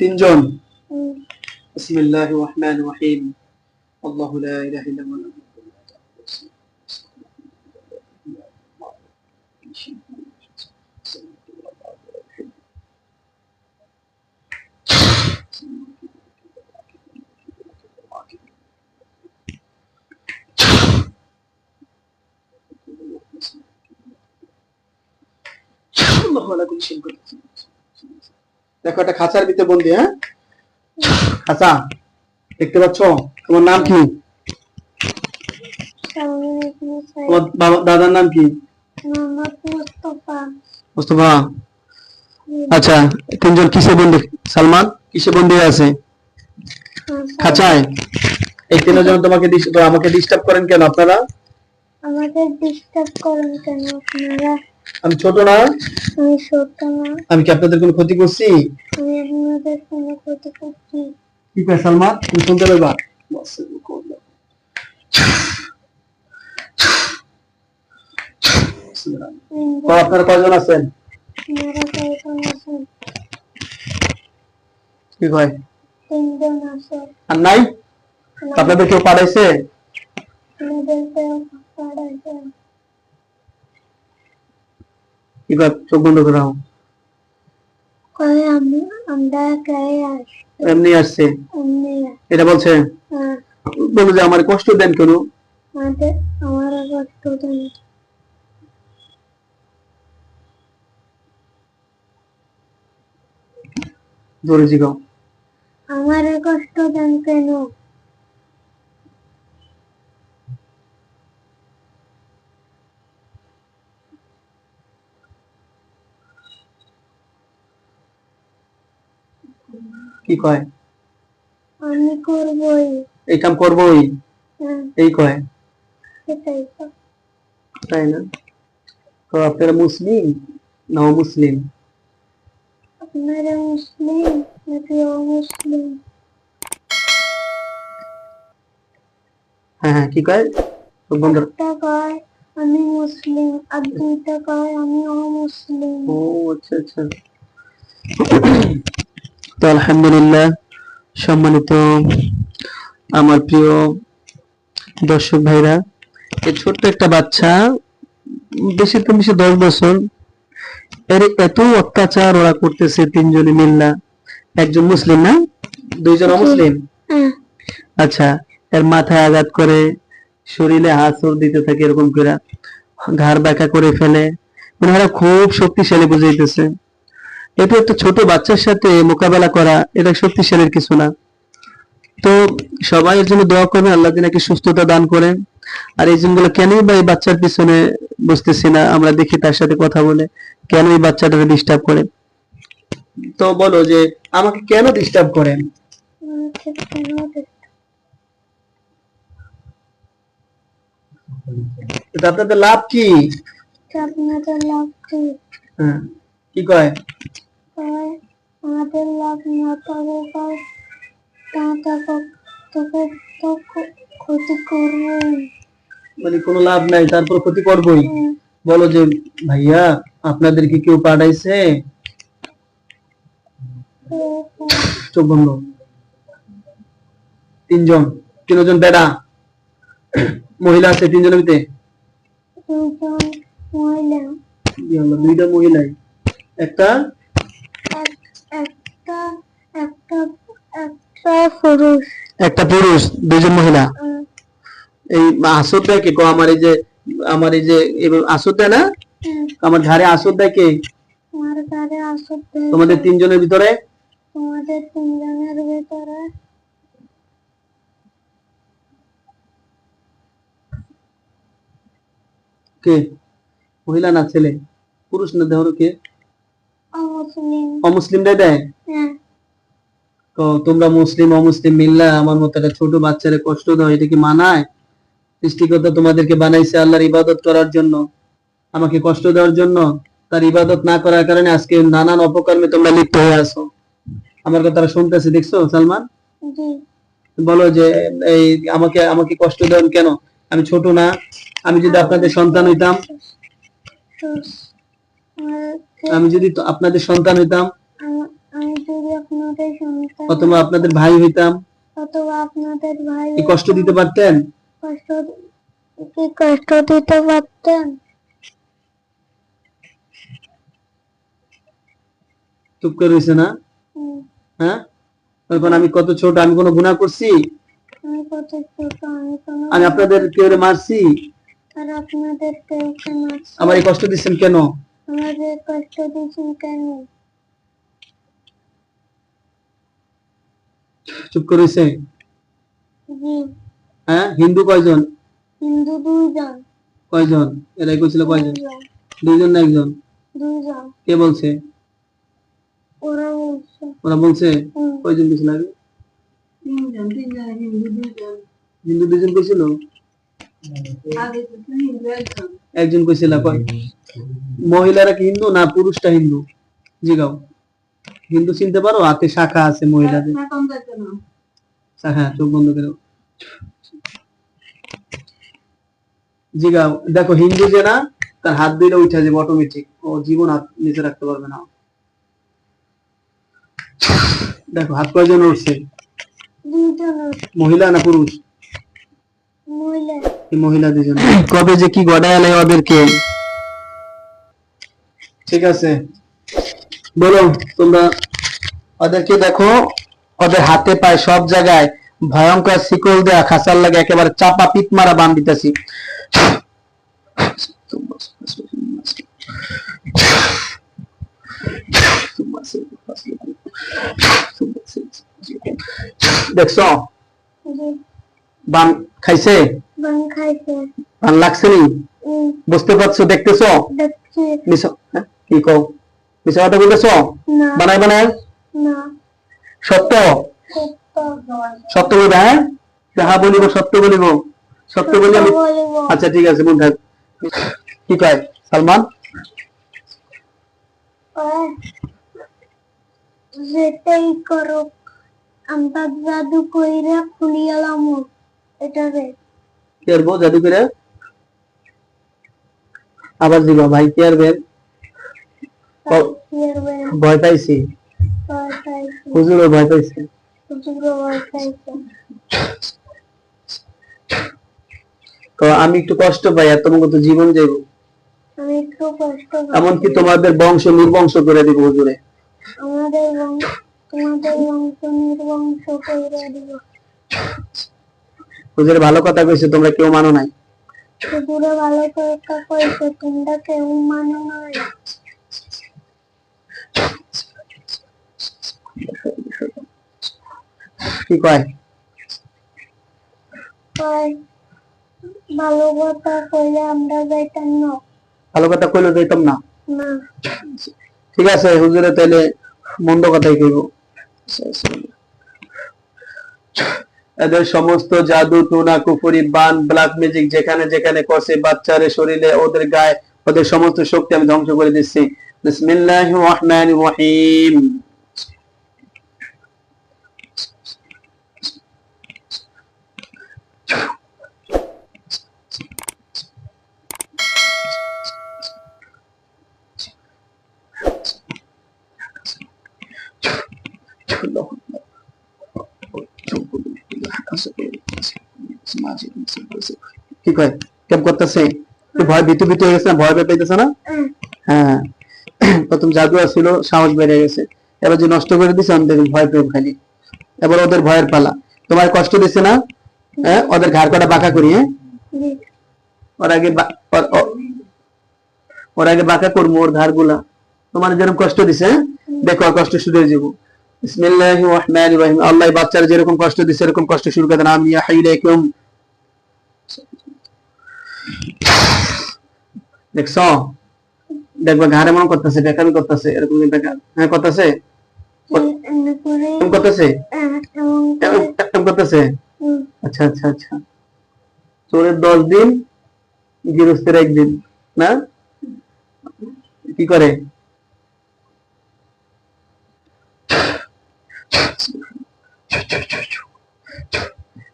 তিনজন হুম, বিসমিল্লাহির রহমানির রহিম আল্লাহু লা ইলাহা ইল্লা হুয়া আল্লাহু আলা কুল্লি শাইইন কাদির। দেখো একটা খাঁচার ভিতরে বন্দি হ্যাঁ? খাঁচা, দেখতে পাচ্ছ? তোমার নাম কি? দাদার নাম কি? মুস্তফা। আচ্ছা তিনজন কিসে বন্দি? সালমান, কিসে বন্দি আছে? খাঁচায়? এই তিনজন তোমাকে আমাকে ডিস্টার্ব করেন কেন আপনারা? আমাদের ডিস্টার্ব করেন কেন আপনারা? আমি ছোট না? আমি ছোট না। আমি কি আপনাদের কোনো ক্ষতি করছি? আমি আপনাদের কোনো ক্ষতি করছি। কি কয় সালমান তুমি শুনতে পারবা? আপনারা কয়জন আছেন? কি কয়? আর নাই? আপনাদের কেউ পাঠাইছে? আপনাদেরকে পাঠাইছেন কি চোখ বন্ধ করে রাখো। আমি? আমরা এমনি আসছে। এটা বলছে বলো যে আমার কষ্ট দেন কেন? আমার কষ্ট দেন। জোরে জিগাও। আমার কষ্ট দেন কেন? কি কয়? আমি করবই। এই কাম করবোই? হ্যাঁ, এই কয়? তাই না? তো আপনারা মুসলিম না মুসলিম আপনারা মুসলিম নাকি অমুসলিম? হ্যাঁ হ্যাঁ কি কয়? চোখ বন্ধ কয় আমি মুসলিম আর দুইটা কয় আমি অমুসলিম। ও আচ্ছা আচ্ছা। তো আলহামদুলিল্লাহ সম্মানিত আমার প্রিয় দর্শক ভাইরা এই ছোট্ট একটা বাচ্চা বেশি তো বেশি দশ বছর এর এত অত্যাচার ওরা করতেছে তিনজনে মিল্লা একজন মুসলিম না? দুইজন অমুসলিম? আচ্ছা এর মাথায় আঘাত করে শরীরে হাসর দিতে থাকে এরকম করে ঘাড় বাঁকা করে ফেলে মানে ওরা খুব শক্তিশালী বুঝাইতেছে। এটা একটা ছোট বাচ্চার সাথে মোকাবেলা করা এটা শক্তিশালীর কিছু না। তো সবাই এর জন্য দোয়া করবে আল্লাহ নাকি সুস্থতা দান করেন। আর এই জিনিসগুলো কেনই বা এই বাচ্চার পিছনে বুঝতেছি না আমরা দেখি তার সাথে কথা বলে কেন এই বাচ্চাটাকে ডিস্টার্ব করে? তো বলো যে আমাকে কেন ডিস্টার্ব করেন আপনাদের লাভ কি? আপনাদের লাভ কি? হ্যাঁ কি কয়? কয় আমাদের লাভ না তবে তা তাকে তোকে তো ক্ষতি মানে কোনো লাভ নাই তারপর ক্ষতি করবই। বলো যে ভাইয়া আপনাদের কি কেউ পাঠাইছে? চোখ বন্ধ। তিনজন তিনজন বেড়া মহিলা আছে তিনজনের ভিতরে? দুইটা মহিলাই। একটা একটা পুরুষ। দুইজন মহিলা। এই আসর দেয় কে গো? আমার এই যে আমার এই যে দেয় না? আমার ঘাড়ে আসর দেয় কে তোমাদের তিনজনের ভিতরে? তোমাদের তিনজনের ভেতরে। কে? মহিলা না ছেলে? পুরুষ না দেহ কে? অমুসলিম। দেয়? তো তোমরা মুসলিম অমুসলিম মিল্লা আমার মতো একটা ছোট বাচ্চারে কষ্ট দাও এটা কি মানায়? সৃষ্টিকর্তা তোমাদেরকে বানাইছে আল্লাহর ইবাদত করার জন্য আমাকে কষ্ট দেওয়ার জন্য তার ইবাদত না করার কারণে আজকে নানান অপকর্মে তোমরা লিপ্ত হয়ে আছো। আমার কথাটা শুনতেছে দেখছ সালমান? বলো যে এই আমাকে আমাকে কষ্ট দেন কেন? আমি ছোট না আমি যদি আপনাদের সন্তান হইতাম আমি যদি আপনাদের সন্তান হইতাম আপনাদের সন্তান। অথবা আপনাদের ভাই হইতাম। অথবা আপনাদের ভাই কি কষ্ট দিতে পারতেন? কষ্ট কি কষ্ট দিতে পারতেন। চুপ করে রয়েছে না? হ্যাঁ? এখন আমি কত ছোট আমি কোনো গুনাহ করছি? আমি কত ছোট আমি কোনো আমি আপনাদের কেউ মারছি? আর আপনাদের কেউ আছে? আমার কষ্ট দিচ্ছেন কেন? আমাদের কষ্ট দিচ্ছেন কেন? চুপ করে রয়েছে? জি। হ্যাঁ হিন্দু কয়জন? হিন্দু দুইজন। কয়জন? এরাই কইছিল কয়জন? দুইজন। দুইজন না একজন? দুইজন। কে বলছে? ওরা বলছে। ওরা বলছে? কয়জন গেছিল আগে? হিন্দু দুজন কইছিল? একজন। কইছিল কয়? মহিলারা কি হিন্দু না পুরুষটা হিন্দু? জিগাও হিন্দু চিনতে পারো? হাতে শাখা আছে মহিলাদের। শাখা চোখ বন্ধ করে জিগাও দেখো হিন্দু যে না তার হাত দিলে উঠে যাবে অটোমেটিক ও জীবন হাত নিচে রাখতে পারবে না। দেখো হাত কয়জন উঠছে? মহিলা না পুরুষ? মহিলা। এই মহিলা দুজন কবে যে কি গড়ায় ওদেরকে? ঠিক আছে। বলো তোমরা ওদেরকে দেখো ওদের হাতে পায় সব জায়গায় ভয়ঙ্কর শিকল দেয়া খাসার লাগে একেবারে চাপা পিট মারা বান দিতেছি। দেখছ? বান খাইছে? বান খাইছে। বান লাগছে নি? বুঝতে পারছ? দেখতেছো? দেখছি। হ্যাঁ? কি কও? মিশা কথা বলতেছো? বানাই না। সত্য? সত্য বলবে হ্যাঁ? যাহা বলিব সত্য বলিব। সত্য বলিব। আচ্ছা ঠিক আছে মন থাক। কি কয়? সালমান? যেটাই করুক আমরা জাদু কইরা খুলিয়ালাম এটা রে। কি করব জাদু করে আবার দিবা ভাই কি আর ভয় পাইছি। হুজুরও ভয় পাইছে। তো আমি একটু কষ্ট পাই আর তোমাকে তো জীবন যাইব। এমনকি তোমাদের বংশ নির্বংশ করে দিব হুজুরে। আমাদের বংশ তোমাদের বংশ নির্বংশ কইরা দিব। হুজুরে ভালো কথা কইছে তোমরা কেউ মানো নাই। হুজুরে ভালো কথা কইছে তোমরা কেউ মানো নাই। কি কয়? ভালো কথা কইলে আমরা যাইতাম না। ভালো কথা কইলে দিতাম না? না। ঠিক আছে হুজুরে তাহলে মন্দ কথাই কইব। এদের সমস্ত জাদু টুনা কুফুরি বান ব্ল্যাক ম্যাজিক যেখানে যেখানে করছে বাচ্চারে শরীরে ওদের গায়ে ওদের সমস্ত শক্তি আমি ধ্বংস করে দিচ্ছি। বিসমিল্লাহির রহমানির রহিম। কি কয়? কেমন করতেছে? ভয় ভীতু ভীতু হয়ে গেছে না? ভয় পেয়ে না? হ্যাঁ। প্রথম জাদু ছিল সাহস বেড়ে গেছে। এবার যে নষ্ট করে দিছে আমি ভয় পেয়ে খালি এবার ওদের ভয়ের পালা। তোমার কষ্ট দিচ্ছে না? হ্যাঁ? ওদের ঘাড় কটা বাঁকা করি হ্যাঁ? ওর আগে ওর- আগে বাঁকা করব ওর ঘাড়গুলা তোমার যেরকম কষ্ট দিছে হ্যাঁ? দেখো কষ্ট শুরু হয়ে যাব বিসমিল্লাহির রহমানির রহিম। আল্লাহ বাচ্চারা যেরকম কষ্ট দিছে এরকম কষ্ট শুরু করে দেন। আমি দেখছ? দেখবা ঘাড়ে মনে করতেছে বেকামি করতেছে এরকম বেকার হ্যাঁ করতেছে? করতেছে? করতেছে? আচ্ছা আচ্ছা আচ্ছা। চোরের দশ দিন গৃহস্থের একদিন না? কি করে?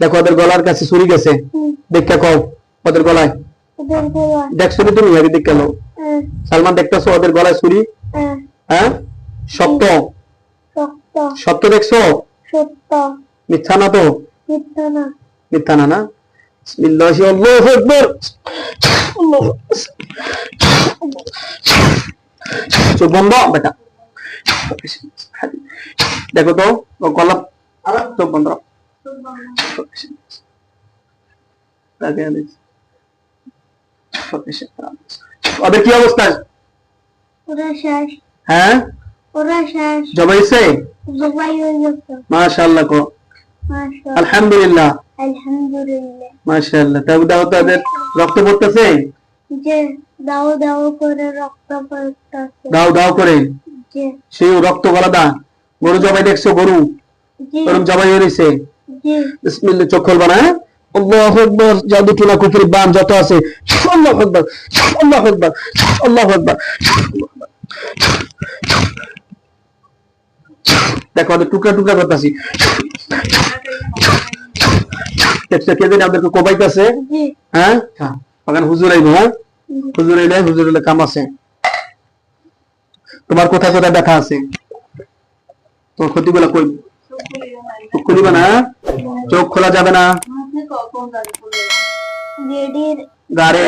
দেখো ওদের গলার কাছে ছুরি গেছে। দেখতে কও। ওদের গলায়? গোলা দেখছ তুমি? আগে দেখতে লো সালমান দেখতেছো ওদের গলায় ছুরি? হ্যাঁ। শক্ত? শক্ত। সত্য দেখছ? মিথ্যা না তো? মিথ্যা না। না না? বিসমিল্লাহি আল্লাহু আকবার। চোখ বন্ধ বেটা। দেখো তো কলাপ চোখ বন্ধ। ওদের কি অবস্থা? হ্যাঁ? জবাইছে জবাই গেছে। মাশাআল্লাহ কো আলহামদুলিল্লাহ। আলহামদুলিল্লাহ। মাশাআল্লাহ। তবে দাও তাদের রক্ত পড়তেছে? যে দাও দাও করে রক্ত পড়তেছে। দাও দাও করে। সেই রক্ত গলাদা। গরু জবাই দেখছ গরু? জি। গরম জবাই হয়েছে বিসমিল্লাহ না হ্যাঁ? আল্লাহু আকবার জাদু টুনা কুফরি বাম যত আছে আল্লাহু আকবার আল্লাহু আকবার আল্লাহু আকবার দেখো টুকরা টুকরা করতেছি। কে জানি আমাদেরকে কোবাইতেছে? হ্যাঁ? বাগান হুজুর আইবো হ্যাঁ? হুজুর আইলে হুজুর আইলে কাম আছে। তোমার কোথায় কোথায় ব্যথা আছে। তোমার ক্ষতিগুলো কই? খুলিবা না চোখ খোলা যাবে না। आपने कौन सा गारे